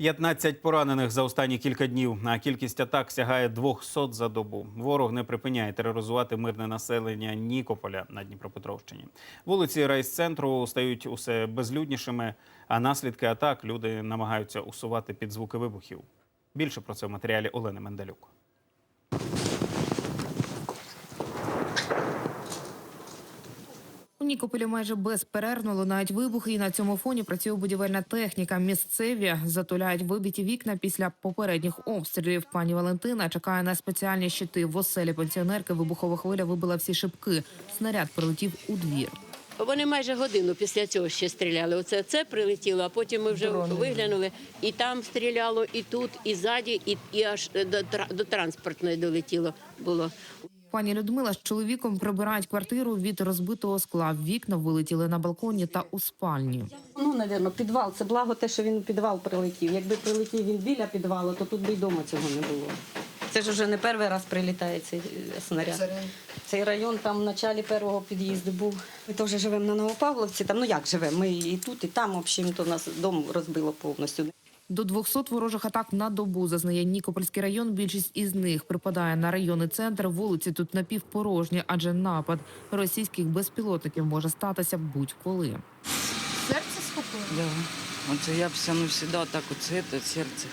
15 поранених за останні кілька днів. А кількість атак сягає 200 за добу. Ворог не припиняє тероризувати мирне населення Нікополя на Дніпропетровщині. Вулиці райцентру стають усе безлюднішими, а наслідки атак люди намагаються усувати під звуки вибухів. Більше про це в матеріалі Олени Менделюк. Нікополі майже безперервно лунають вибухи, і на цьому фоні працює будівельна техніка. Місцеві затуляють вибиті вікна після попередніх обстрілів. Пані Валентина чекає на спеціальні щити. В оселі пенсіонерки вибухова хвиля вибила всі шибки. Снаряд прилетів у двір. Вони майже годину після цього ще стріляли. Оце це прилетіло, а потім ми вже виглянули, і там стріляло, і тут, і ззаді, і, і аж до, до транспортної долетіло було. Пані Людмила з чоловіком прибирають квартиру від розбитого скла. Вікна вилетіли на балконі та у спальні. Ну, напевно, підвал. Це благо те, що він у підвал прилетів. Якби прилетів він біля підвалу, то тут би й дома цього не було. Це ж вже не перший раз прилітає цей е, снаряд. Цей район там в началі першого під'їзду був. Ми теж живемо на Новопавловці. Там ну як живемо? Ми і тут, і там, в общем, то нас дом розбило повністю. До 200 ворожих атак на добу зазнає Нікопольський район. Більшість із них припадає на районний центр. Вулиці тут напівпорожні, адже напад російських безпілотників може статися будь-коли. Серце Да. Оце я вся навсегда так оце, це серце.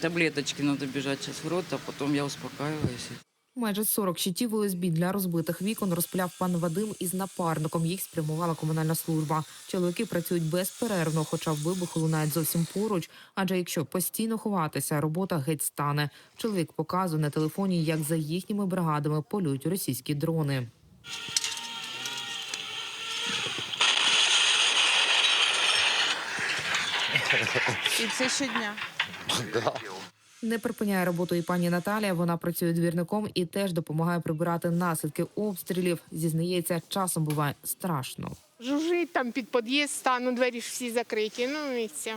Таблеточки треба біжати сейчас в рот, а потім я успокаиваюсь. Майже 40 щитів ОСБ для розбитих вікон розпиляв пан Вадим із напарником. Їх спрямувала комунальна служба. Чоловіки працюють безперервно, хоча вибухи лунають зовсім поруч. Адже якщо постійно ховатися, робота геть стане. Чоловік показує на телефоні, як за їхніми бригадами полюють російські дрони. І це щодня. Не припиняє роботу і пані Наталія. Вона працює двірником і теж допомагає прибирати наслідки обстрілів. Зізнається, часом буває страшно. Жужжить там під під'їзд, стану, двері ж всі закриті, ну і все.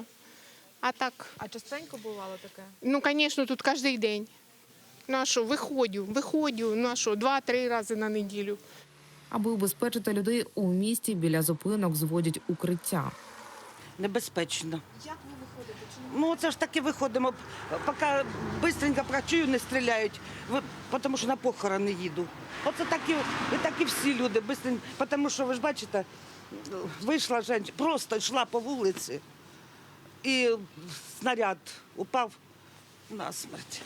А так, А частенько бувало таке? ну, звісно, тут кожен день. Ну а що, виходжу, виходжу, ну а що, два-три рази на неділю. Аби убезпечити людей у місті біля зупинок зводять укриття. Небезпечно. Як ви? Ну, це ж таки виходимо. Поки швидко працюю, не стріляють, тому що на похорони їду. Оце такі, і такі всі люди, тому що ви ж бачите, вийшла жінка, просто йшла по вулиці, і снаряд упав на смерть.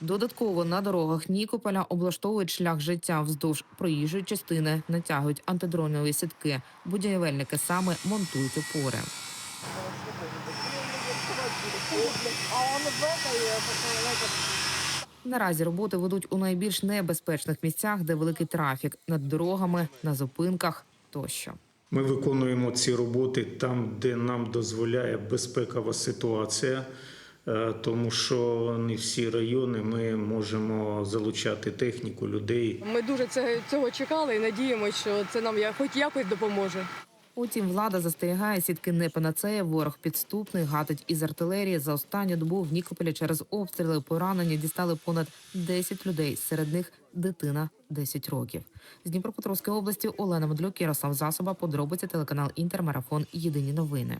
Додатково на дорогах Нікополя облаштовують шлях життя вздовж проїжджої частини, натягують антидронові сітки. Будівельники саме монтують опори. Наразі роботи ведуть у найбільш небезпечних місцях, де великий трафік над дорогами, на зупинках тощо. Ми виконуємо ці роботи там, де нам дозволяє безпекова ситуація, е, тому що не всі райони ми можемо залучати техніку, людей. Ми дуже цього чекали і надіємося, що це нам я- хоч якось допоможе. Утім, влада застерігає сітки не панацея. Ворог підступний гатить із артилерії. За останню добу в Нікополі через обстріли поранені дістали понад 10 людей. Серед них дитина 10 років. З Дніпропетровської області Олена Медлюк, Ярослав Засоба. Подробиці телеканал Інтермарафон. Єдині новини.